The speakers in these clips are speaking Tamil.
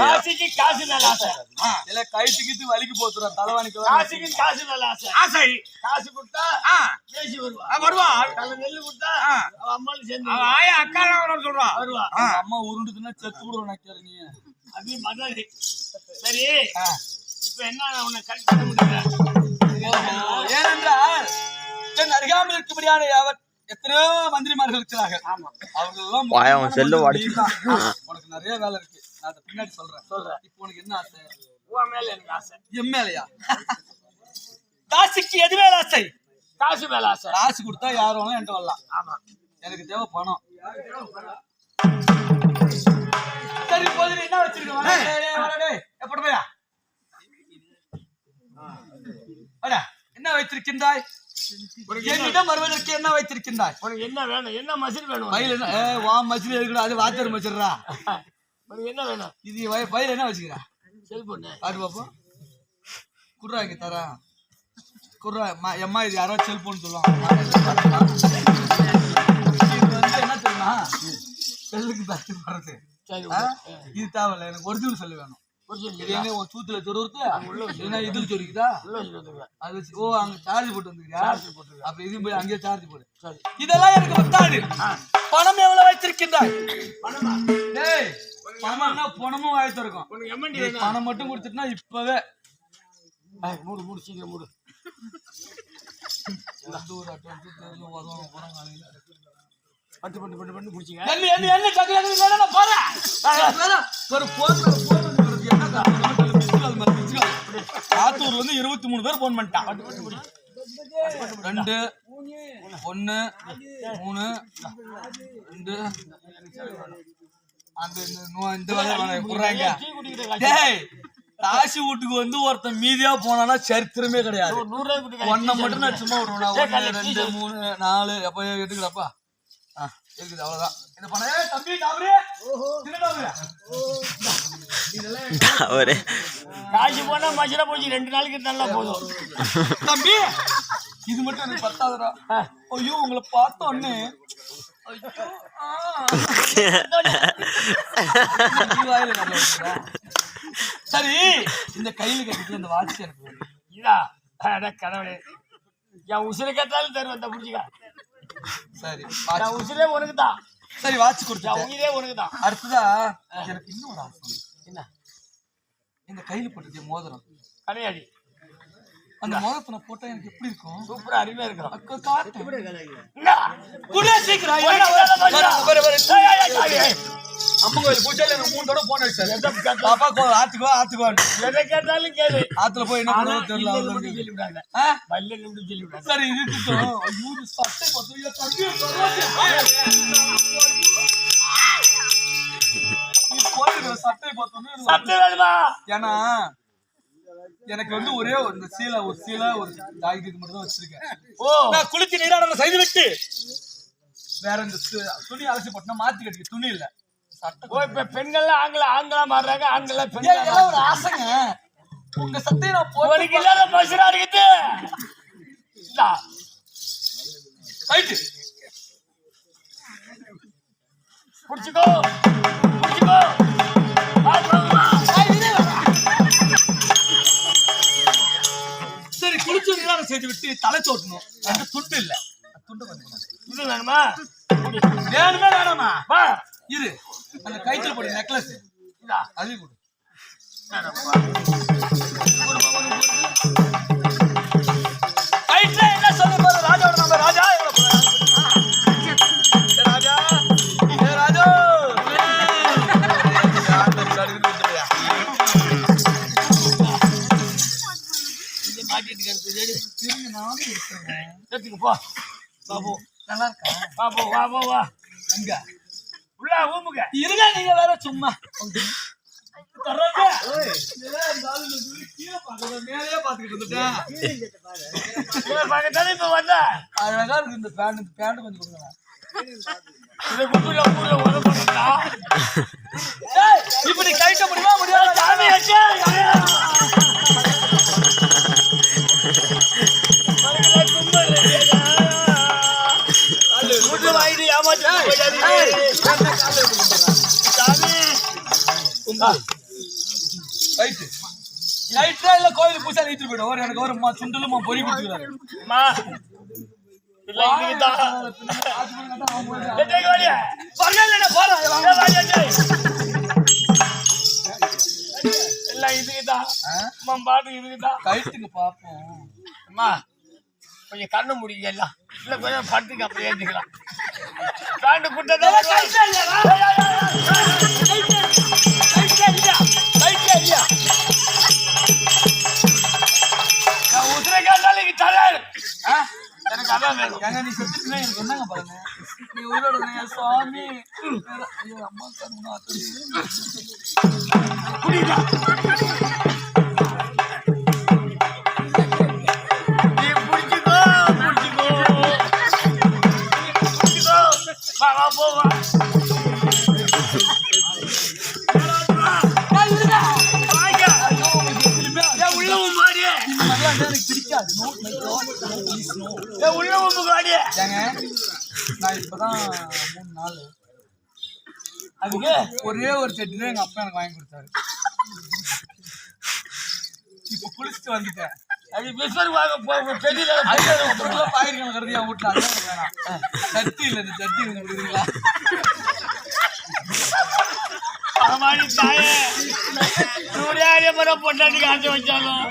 காசுக்கு காசு மேல ஆசை இல்ல கிட்டு வலிக்கு போத்துறா தலைவாணிக்கு காசுக்கு காசு மேல ஆசை ஆசை காசு கொடுத்தா பேசி வருவா. வருவா. தலை நெல்லு கொடுத்தா சேர்ந்து அவன் ஆயா அக்கா சொல்றான் வருவா. அம்மா உருண்டுதுன்னா செத்து கூட நினைக்கிற நீ. அது மதாரி சரி. இப்ப என்ன உன்னை கரெக்ட் பண்ண முடியல ஏனென்றால் அருகாமல் இருக்கும்படியான அவர் எத்தனையோ மந்திரிமார்கள் இருக்கிறார்கள். அவர்கள் எல்லாம் வாய் அவன் செல்ல உடைச்சு. நீதான். உனக்கு நிறைய வேலை இருக்கு. நான் அதை பின்னாடி சொல்றேன். சொல்றேன். இப்போ உனக்கு என்ன ஆசை? உன் மேல எனக்கு ஆசை. என் மேலையா? காசுக்கு எது மேல ஆசை? காசு மேல ஆசை. காசு கொடுத்தா யார் வேணாலும் என்கிட்ட வரலாம். ஆமா. எனக்கு தேவை பணம். சரி போது என்ன வச்சிருக்க. எப்படி போயா? என்ன வைத்திருக்கின்றாய்? என்னிடம் வருவதற்கு என்ன வைத்திருக்கின்றாய்? என்ன வேணும்? என்ன மசில் வேணும்? வா மச்சில இருக்குடா அது வாத்தியார் மச்சிடுறா உனக்கு என்ன வேணும்? இது பையில என்ன வச்சுக்கிறா? செல்போனு. காட்டு பாப்போம் குர்ரா இங்க தரா. குர்ரா எம்மா இது யாரோ செல்போன் சொல்லுவாங்க. இது வந்து என்ன தெரியுமா? செல்லுக்கு சரி ஆ? இது தேவையில்ல. எனக்கு ஒரிஜினல் செல்லு வேணும். இது சூத்துல இல்லைன்னா இதுல சொருக்குதா அது ஓ அங்க சார்ஜ் போட்டு வந்துருக்கியா. அப்ப இதையும் போய் அங்கேயே சார்ஜ் போடு. இதெல்லாம் எனக்கு பணம் எவ்வளவு வைத்திருக்கின்றாய்? பணமா? டேய் பணம்னா பணமும் வேணும் பணம் மட்டும் கொடுத்துட்டுனா இப்பவே மூடு மூடு சீக்கிரம் மூடு. பட்டு பட்டு பட்டு பட்டு முடிச்சிங்க என்ன என்ன என்ன சக்கர வேணா நான் போறேன் வேணாம். ஒரு ஆத்தூர்ல இருந்து இருபத்தி மூணு பேர் போன் பண்ணிட்டான் ரெண்டு ஒன்னு மூணு ரெண்டு அந்த இந்த குடுறாங்க. காசு. டேய் தாசி வீட்டுக்கு வந்து ஒருத்தன் மீதியா போனானா சரித்திரமே கிடையாது. காசு. ஒன்ன மட்டும் நான் சும்மா விடுவேன் ரெண்டு மூணு நாலு எப்ப எடுக்குதாப்பா ஆ இருக்குது அவ்வளவுதான். இந்த தம்பி டாபரே. சின்ன டாபரே? அவரு. காசு போனா மசிலா போச்சு ரெண்டு நாளைக்கு நல்லா போதும். தம்பி இது மட்டும் எனக்கு பத்தாதுடா. ஐயோ உங்களை பார்த்த உடனே இருக்குடா. சரி இந்த கையில கட்டிட்டு இந்த வாட்ச் எனக்கு. இதா அட கடவுளே. என் உசுரை கேட்டாலும் தருவேன் இந்த புடிச்சுக்க சரி. என் உசுரே உனக்கு தான் சரி வாட்ச் என் கொடுத்தேன் உயிரே உனக்கு தான் அடுத்ததா எனக்கு இன்னும் ஒரு ஆசை. என்ன? இந்த கையில போட்டுருக்கேன் மோதிரம். கனையாடி அந்த மோதிரத்தை நான் போட்டா எனக்கு எப்படி இருக்கும்? சூப்பரா அருமையா இருக்கும் அம்மன் கோயில் பூஜையில எனக்கு மூணு தடவை போன் அடிச்சாரு. பாப்பா கோ ஆத்துக்கோ ஆத்துக்கோன்னு எதை கேட்டாலும் கேளு. ஆத்துல போய் என்ன பண்ணுவோம் தெரியல. சரி இருக்கட்டும். ஐயோ, சட்டை போட்டுக்கிற சட்டை வேணுமா? ஏன்னா எனக்கு வந்து ஒரே ஒரு சீலை ஒரு சீலை ஒரு இது மட்டும் தான் வச்சிருக்கேன். ஓ. நான் குளிச்சு நீராடல செய்து விட்டு. வேற இந்த துணி அலசி போட்டுனா மாத்தி கட்டிக்க துணி இல்ல. சட்டை ஓ இப்ப பெண்கள்லாம் ஆண்கள ஆண்களா மாறுறாங்க ஆண்கள பெண்களா ஒரு ஆசைங்க. உங்க சட்டையை நான் போட்டு இல்லாத இருக்குது. இந்தா. ரைட்டு புடிச்சுக்கோ புடிச்சுக்கோ? சரி குளிச்சு நீராட செய்து விட்டு தலை தோட்டணும் அந்த துண்டு இல்ல. துண்டு கொஞ்சம் கொடு. இது வேணுமா? வேணுமே வேணாமா? வா இரு. அந்த கைத்துல போடு நெக்லஸ் அது கொடு. என்ன ராஜாவோட நம்ம ராஜா மாட்டிட்டு கிடக்குது. போ. பாபு நல்லா இருக்கா பாபு வா வா வா. எங்க உள்ள ஊமுக இருங்க நீங்க வேற சும்மா. அழகா இருக்கு இந்த பேண்ட் இந்த பேண்ட் கொஞ்சம் கொடுங்க. இதை குட்டுல ஊர்ல உதவா டேய். இல்ல இதுக்குதான் அம்மா பாட்டுக்கு இதுக்குதான் கைட்டுக்கு பாப்போம் அம்மா கொஞ்சம் கண்ணு முடிங்க எல்லாம். இல்ல கொஞ்சம் படுத்துக்க அப்படியே ஏற்றிக்கலாம் பேண்ட் குட்டதான் சாமி. இருந்தீங்க, அம்மா கருணா புரியுதா உள்ள நான் இப்பதான் மூணு நாள். அதுக்கு ஒரே ஒரு செட்டு தான் எங்க அப்பா எனக்கு வாங்கி கொடுத்தாரு. இப்ப குளிச்சுட்டு வந்துட்டேன். அது பிஸ்வர் வாங்க போ பெட்டியில அதுக்குள்ள பாயிருக்கணும் கருதி என் வீட்டுல. அதான் வேணாம். சட்டி இல்ல இந்த சட்டி கொஞ்சம் கொடுக்குறீங்களா? தாயே. சூர்யாரிய மரம் பொண்டாட்டி காய்ச்சி வச்சாலும்.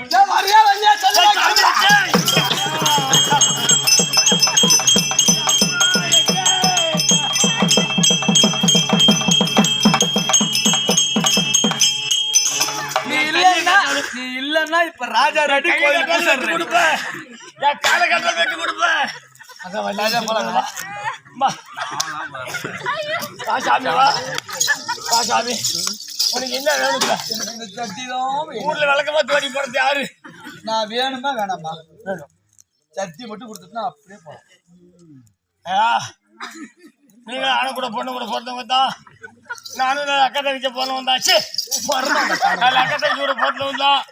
இப்ப ராஜா ரெட்டி கோயில் பூசர் கொடுப்பேன். என் காலை கட்டல் வெட்டி கொடுப்பேன். ராஜா போலாம் அம்மா. வா. சாமி வா. வா சாமி. உனக்கு என்ன வேணும்ல. ஊர்ல விளக்கமா தோடி போறது யாரு? நான் வேணுமா வேணாமா? வேணும். சட்டி மட்டும் கொடுத்துட்டு அப்படியே போறேன் ஐயா, நீங்க கூட பொண்ணு கூட பிறந்தவங்க தான். நானும் நான் அக்கா தங்கச்சி போனவன் தான். சே நான் அக்கா தங்கச்சி கூட பிறந்தவன் தான்.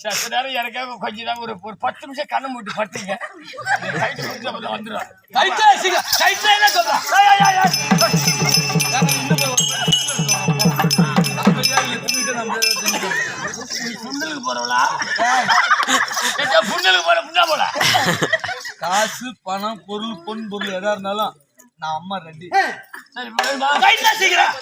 சத்து நேரம் எனக்காக கொஞ்சம் தான் ஒரு ஒரு பத்து நிமிஷம் கண்ணை மூட்டி படுத்துங்க. கைட்டு வந்துடும். கைட்டே சீக்கிரம் கைட்டே என்ன சொல்றேன் புண்ணலுக்கு போறவளா? புண்ணலுக்கு போற புண்ணா போல. காசு பணம் பொருள் பொன் பொருள் எதா இருந்தாலும் நான் அம்மா ரெட்டி சரி சீக்கிரம்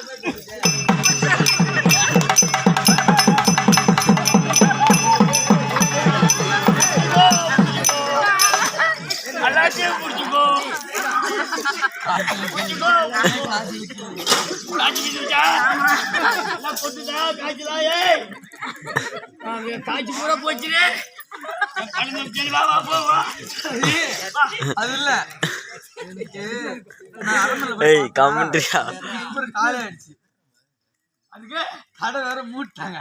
கொட்டுதா காய்ச்சலா ஏய் அவன் காய்ச்சி பூரா போச்சுரு அது இல்ல ஏய் கமெண்ட்ரியா? காலை ஆயிடுச்சு அதுக்கு கடை வேற மூட்டாங்க.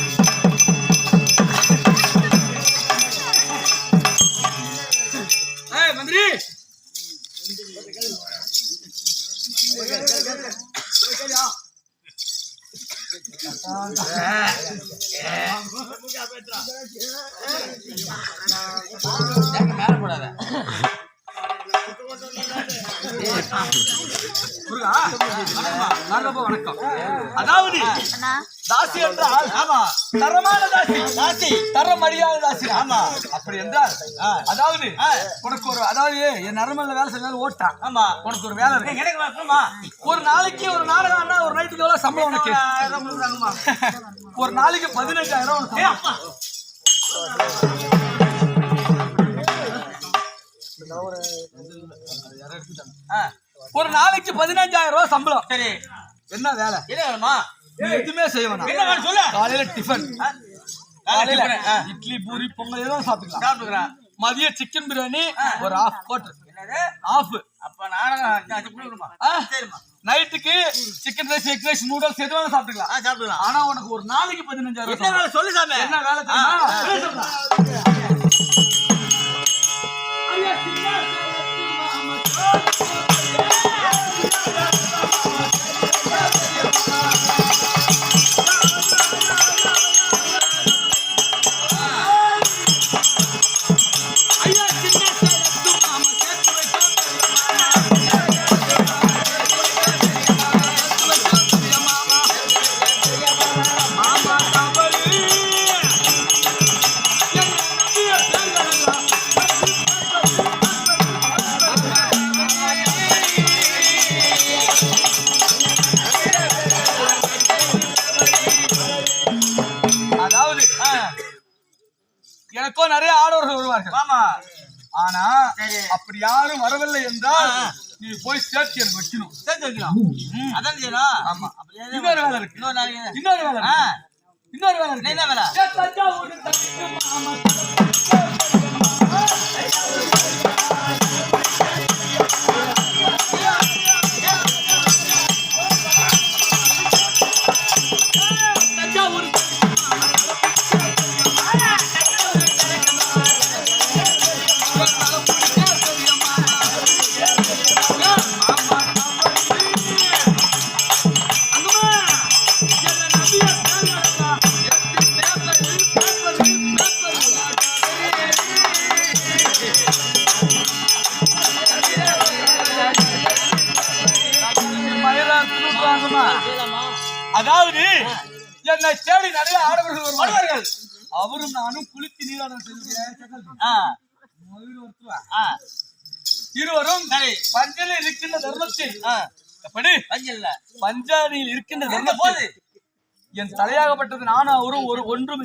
வணக்கம் அதாவது தாசி என்றால் ஆமா தரமான தாசி தாசி தரம் அறியாத தாசி. ஆமா அப்படி என்றால் அதாவது உனக்கு ஒரு அதாவது என் நரம்புல வேலை செஞ்சாலும் ஓட்டான் ஆமா உனக்கு ஒரு வேலை இருக்கு. எனக்கு ஒரு நாளைக்கு ஒரு நாடகம் ஒரு நைட்டுக்கு எவ்வளவு சம்பளம் உனக்கு? ஒரு நாளைக்கு பதினஞ்சாயிரம் உனக்கு ஒரு நாளைக்கு பதினஞ்சாயிரம் ரூபாய் சம்பளம் சரி என்ன வேலை என்ன வேணுமா எதுவுமே வேணும் சொல்ல காலையில டிஃபன் காலையில இட்லி பூரி பொங்கல் எதுவும் சாப்பிட்டுக்கலாம் சாப்பிட்டுக்கிறேன் மதியம் சிக்கன் பிரியாணி ஒரு ஆஃப் கோட்டர் ஆஃப் அப்ப நாடகம் நைட்டுக்கு chicken rice egg rice noodles எது வேணாலும் சாப்பிட்டுக்கலாம் சாப்பிட்டுக்கலாம் ஆனா உனக்கு ஒரு நாளைக்கு பதினஞ்சாயிரம் சொல்லு சாமி? என்ன வேலை ஆனா. அப்படி யாரும் வரவில்லை என்றால். நீ போய் சேர்த்து எனக்கு வைக்கணும் சேர்த்து வைக்கணும் அதான் செய்யணும் ஆமா. இன்னொரு வேலை இருக்கு இன்னொரு நாளைக்கு இன்னொரு வேலை. இன்னொரு வேலை இருக்கு. என்ன வேலை அதாவது என்னை தேடி நிறைய ஆடவர்கள் வருவார்கள். அவரும் நானும் குளித்து நீராடம் இருவரும் பஞ்சலில் இருக்கின்ற தர்மத்தில். எப்படி? பஞ்சல்ல. பஞ்சாலியில் இருக்கின்ற தர்மத்தில். போகுது? என் தலையாகப்பட்டது நானும் அவரும் ஒரு ஒன்றும்